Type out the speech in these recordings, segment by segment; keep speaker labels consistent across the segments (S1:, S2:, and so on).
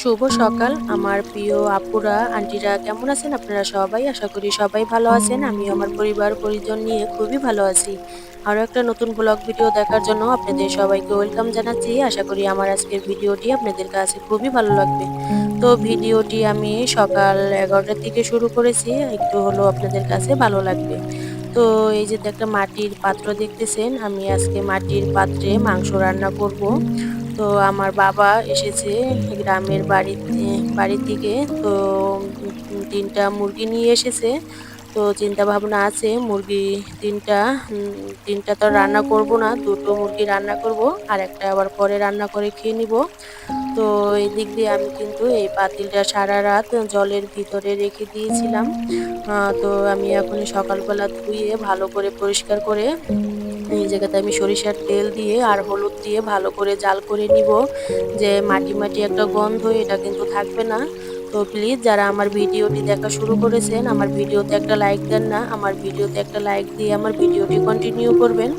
S1: শুভ সকাল, আমার প্রিয় আপুরা, আন্টিরা, কেমন আছেন আপনারা সবাই? আশা করি সবাই ভালো আছেন। আমি আমার পরিবার, পরিজন নিয়ে খুবই ভালো আছি। আরও একটা নতুন ব্লগ ভিডিও দেখার জন্য আপনাদের সবাইকে ওয়েলকাম জানাচ্ছি। আশা করি আমার আজকের ভিডিওটি আপনাদের কাছে খুবই ভালো লাগবে। তো ভিডিওটি আমি সকাল এগারোটার দিকে শুরু করেছি। একটু হলো আপনাদের কাছে ভালো লাগবে। তো এই যে একটা মাটির পাত্র দেখতেছেন, আমি আজকে মাটির পাত্রে মাংস রান্না করব। তো আমার বাবা এসেছে গ্রামের বাড়িতে, বাড়ির দিকে। তো তিনটা মুরগি নিয়ে এসেছে। তো চিন্তা ভাবনা আছে, মুরগি তিনটা তিনটা তো রান্না করব না, দুটো মুরগি রান্না করব, আর একটা আবার পরে রান্না করে খেয়ে নিব। তো এই দিক দিয়ে আমি কিন্তু এই পাতিলটা সারা রাত জলের ভিতরে রেখে দিয়েছিলাম। তো আমি এখন সকালবেলা ধুয়ে ভালো করে পরিষ্কার করে এই জায়গাতে আমি সরিষার তেল দিয়ে আর হলুদ দিয়ে ভালো করে জাল করে নিব। যে মাটি মাটি একটা গন্ধ, এটা কিন্তু থাকবে না। তো প্লিজ যারা আমার ভিডিওটি দেখা শুরু করেছেন, আমার ভিডিওতে একটা লাইক দেন না, আমার ভিডিওতে একটা লাইক দিয়ে আমার ভিডিওটি কন্টিনিউ করবেন।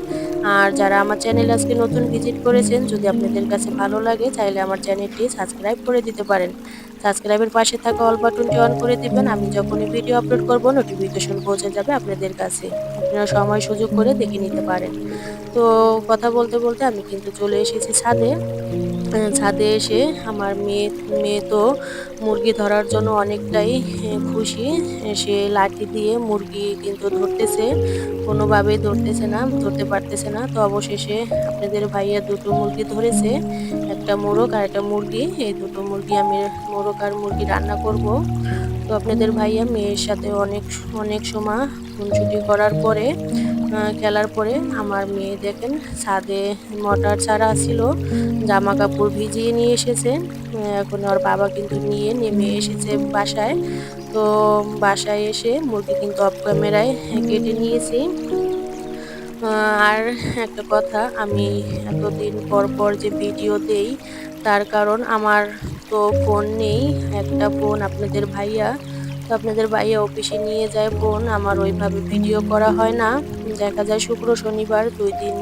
S1: আর যারা আমার চ্যানেল আজকে নতুন ভিজিট করেছেন, যদি আপনাদের কাছে ভালো লাগে চাইলে আমার চ্যানেলটি সাবস্ক্রাইব করে দিতে পারেন। সাবস্ক্রাইবের পাশে থাকা অল বাটনটি অন করে দিবেন। আমি যখনই ভিডিও আপলোড করব নোটিফিকেশন পৌঁছে যাবে আপনাদের কাছে। আপনারা সময় সুযোগ করে দেখে নিতে পারেন। তো কথা বলতে বলতে আমি কিন্তু চলে এসেছি ছাদে। ছাদে এসে আমার মেয়ে মেয়ে তো মুরগি ধরার জন্য অনেকটাই খুশি। সে লাঠি দিয়ে মুরগি কিন্তু ধরতেছে। কোনোভাবেই ধরতেছে না, ধরতে পারতেছে না। তো অবশেষে আপনাদের ভাইয়া দুটো মুরগি ধরেছে, একটা মোরগ আর একটা মুরগি। এই দুটো মুরগি আমি মোরগ আর মুরগি রান্না করব। তো আপনাদের ভাইয়া মেয়ের সাথে অনেক অনেক সময় খুনছুটি করার পরে খেলার পরে আমার মেয়ে দেখেন ছাদে মটার ছাড়া ছিল জামা কাপড় ভিজিয়ে নিয়ে এসেছে। এখন ওর বাবা কিন্তু নিয়ে নেমে এসেছে বাসায়। তো বাসায় এসে মুরগি কিন্তু অফ ক্যামেরায় কেটে নিয়েছি। আর একটা কথা, আমি এতদিন পর পর যে ভিডিও দেই, তার কারণ আমার তো ফোন নেই, একটা ফোন আপনাদের ভাইয়া, তো আপনাদের ভাইয়া অফিসে নিয়ে যায় ফোন আমার ওইভাবে ভিডিও করা হয় না। দেখা যায় শুক্র শনিবার দুই দিন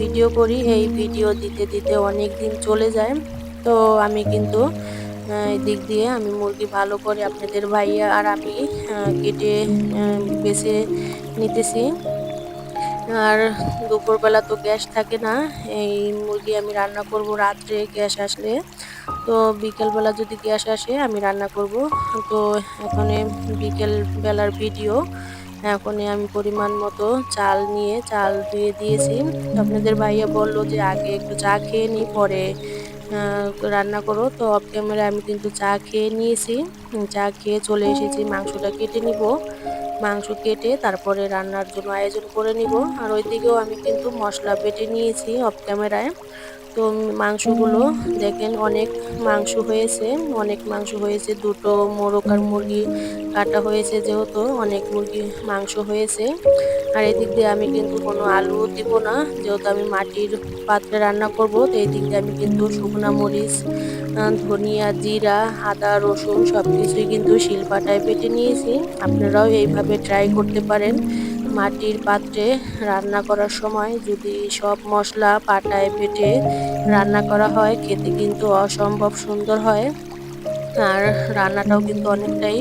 S1: ভিডিও করি, এই ভিডিও দিতে দিতে অনেক দিন চলে যায়। তো আমি কিন্তু দিক দিয়ে আমি মুরগি ভালো করে আপনাদের ভাইয়া আর আমি কেটে বেছে নিতেছি। আর দুপুরবেলা তো গ্যাস থাকে না, এই মুরগি আমি রান্না করব রাত্রে, গ্যাস আসলে। তো বিকেলবেলা যদি গ্যাস আসে, আমি রান্না করব। তো এখন বিকেল বেলার ভিডিও। এখন আমি পরিমাণ মতো চাল নিয়ে, চাল ধুয়ে দিয়েছি। আপনাদের ভাইয়া বলল যে আগে একটু চা খেয়ে নিই পরে রান্না করো। তো অফ ক্যামেরা আমি কিন্তু চা খেয়ে নিয়েছি। চা খেয়ে চলে এসেছি, মাংসটা কেটে নিব। মাংস কেটে তারপরে রান্নার জন্য আয়োজন করে নিব। আর ওইদিকেও আমি কিন্তু মশলা বেটে নিয়েছি অফ ক্যামেরায় তো মাংসগুলো। দেখেন অনেক মাংস হয়েছে, অনেক মাংস হয়েছে। দুটো মোরগ আর মুরগি কাটা হয়েছে যেহেতু, অনেক মুরগি মাংস হয়েছে। আর এদিক দিয়ে আমি কিন্তু কোনো আলু দিব না, যেহেতু আমি মাটির পাত্রে রান্না করব, তো এই দিক দিয়ে আমি কিন্তু শুকনা মরিচ ধনিয়া, জিরা, আদা, রসুন সব কিছুই কিন্তু শিলপাটায় বেটে নিয়েছি। আপনারাও এইভাবে ট্রাই করতে পারেন। মাটির পাত্রে রান্না করার সময় যদি সব মশলা পাটায় বেটে রান্না করা হয়, খেতে কিন্তু অসম্ভব সুন্দর হয়। আর রান্নাটাও কিন্তু অনেকটাই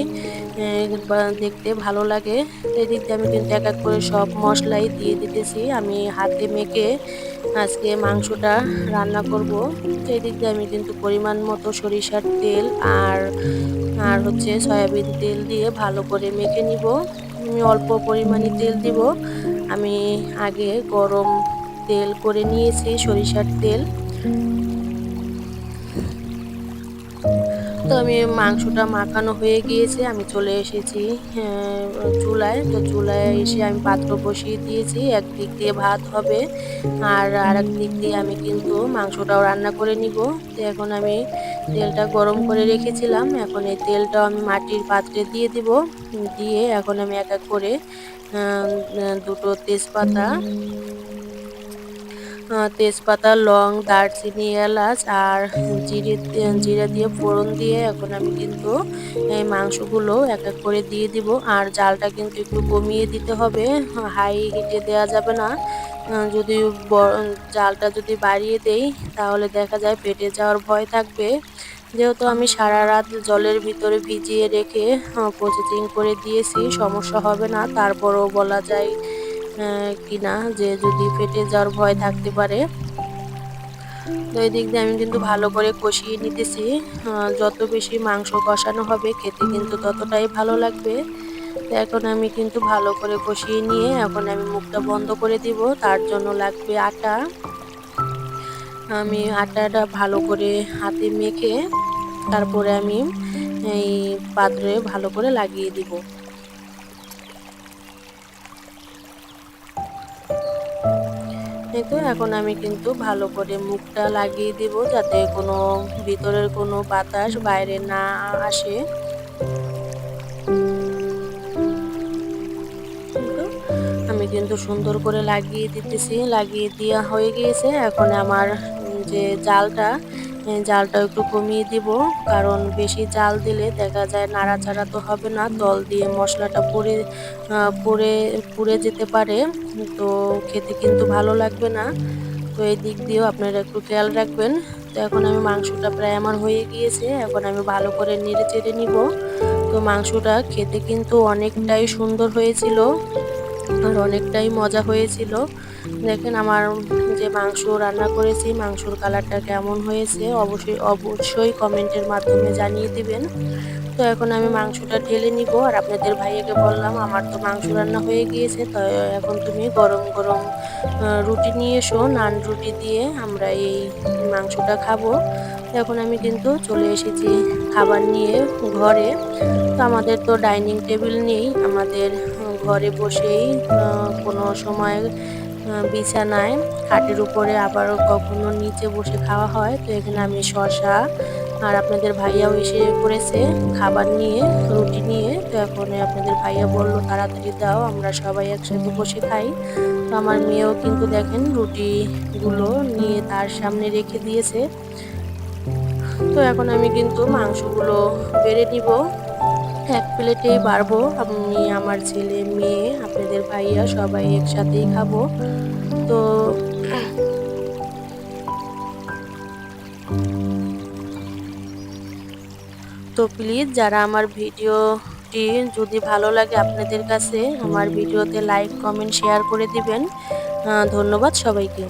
S1: দেখতে ভালো লাগে। এদিক দিয়ে আমি কিন্তু এক এক করে সব মশলাই দিয়ে দিতেছি। আমি হাতে মেখে আজকে মাংসটা রান্না করব। সেই দিক দিয়ে আমি কিন্তু পরিমাণ মতো সরিষার তেল আর আর হচ্ছে সয়াবিন তেল দিয়ে ভালো করে মেখে নিব। আমি অল্প পরিমাণে তেল দিব। আমি আগে গরম তেল করে নিয়েছি সরিষার তেল। তো আমি মাংসটা মাখানো হয়ে গিয়েছে, আমি চলে এসেছি চুলায়। তো চুলায় এসে আমি পাত্র বসিয়ে দিয়েছি একদিক দিয়ে ভাত হবে আর আর দিক দিয়ে আমি কিন্তু মাংসটাও রান্না করে নিব। তো এখন আমি তেলটা গরম করে রেখেছিলাম, এখন এই তেলটাও আমি মাটির পাত্রে দিয়ে দিব, দিয়ে এখন আমি এক এক করে দুটো তেজপাতা তেজপাতা, লং, দারচিনি, এলাচ আর জিরে জিরা দিয়ে ফোড়ন দিয়ে এখন আমি কিন্তু এই মাংসগুলো এক এক করে দিয়ে দিব। আর জালটা কিন্তু একটু কমিয়ে দিতে হবে, হাই হিটে দেওয়া যাবে না। যদি জালটা যদি বাড়িয়ে দেই তাহলে দেখা যায় পেটে যাওয়ার ভয় থাকবে। যেহেতু আমি সারা রাত জলের ভিতরে ভিজিয়ে রেখে প্রসেসিং করে দিয়েছি, সমস্যা হবে না। তারপরও বলা যায় কিনা, যে যদি ফেটে যাওয়ার ভয় থাকতে পারে। তো এই দিক দিয়ে আমি কিন্তু ভালো করে কষিয়ে নিতেছি। যত বেশি মাংস কষানো হবে, খেতে কিন্তু ততটাই ভালো লাগবে। তো এখন আমি কিন্তু ভালো করে কষিয়ে নিয়ে, এখন আমি মুখটা বন্ধ করে দিব। তার জন্য লাগবে আটা। আমি আটাটা ভালো করে হাতে মেখে, তারপরে আমি এই পাত্রে ভালো করে লাগিয়ে দিব। তো এখন আমি কিন্তু ভালো করে মুখটা লাগিয়ে দিব যাতে কোনো ভিতরের কোনো বাতাস বাইরে না আসে। আমি কিন্তু সুন্দর করে লাগিয়ে দিতেছি, লাগিয়ে দেওয়া হয়ে গিয়েছে। এখন আমার যে জালটা জালটা একটু কমিয়ে দিব, কারণ বেশি জাল দিলে দেখা যায় নাড়াচাড়া তো হবে না, তল দিয়ে মশলাটা পুড়ে পুড়ে পুড়ে যেতে পারে। তো খেতে কিন্তু ভালো লাগবে না। তো এই দিক দিয়েও আপনারা একটু খেয়াল রাখবেন। তো এখন আমি মাংসটা প্রায় আমার হয়ে গিয়েছে, এখন আমি ভালো করে নেড়ে চেড়ে নিব। তো মাংসটা খেতে কিন্তু অনেকটাই সুন্দর হয়েছিল। আর অনেকটাই মজা হয়েছিল। দেখেন আমার যে মাংস রান্না করেছি, মাংসর কালারটা কেমন হয়েছে, অবশ্যই অবশ্যই কমেন্টের মাধ্যমে জানিয়ে দিবেন। তো এখন আমি মাংসটা ঢেলে নিব আর আপনাদের ভাইয়াকে বললাম, আমার তো মাংস রান্না হয়ে গিয়েছে, তো এখন তুমি গরম গরম রুটি নিয়ে এসো, নান রুটি দিয়ে আমরা এই মাংসটা খাব। এখন আমি কিন্তু চলে এসেছি খাবার নিয়ে ঘরে। তো আমাদের তো ডাইনিং টেবিল নেই, আমাদের ঘরে বসেই কোনো সময় বিছানায়, খাটের উপরে আবার কখনো নিচে বসে খাওয়া হয়। তো এখানে আমি শশা আর আপনাদের ভাইয়াও এসে পড়েছে খাবার নিয়ে, রুটি নিয়ে। তো এখন আপনাদের ভাইয়া বলল, তাড়াতাড়ি দাও, আমরা সবাই একসাথে বসে খাই। তো আমার মেয়েও কিন্তু দেখেন রুটিগুলো নিয়ে তার সামনে রেখে দিয়েছে। তো এখন আমি কিন্তু মাংসগুলো বেড়ে নিব। এক প্লেটেই বাড়বো। আমি, আমার ছেলে, মেয়ে, আপনাদের ভাইয়া সবাই একসাথেই খাব। তো তো প্লিজ যারা আমার ভিডিওটি যদি ভালো লাগে আপনাদের কাছে, আমার ভিডিওতে লাইক কমেন্ট শেয়ার করে দিবেন। ধন্যবাদ সবাইকে।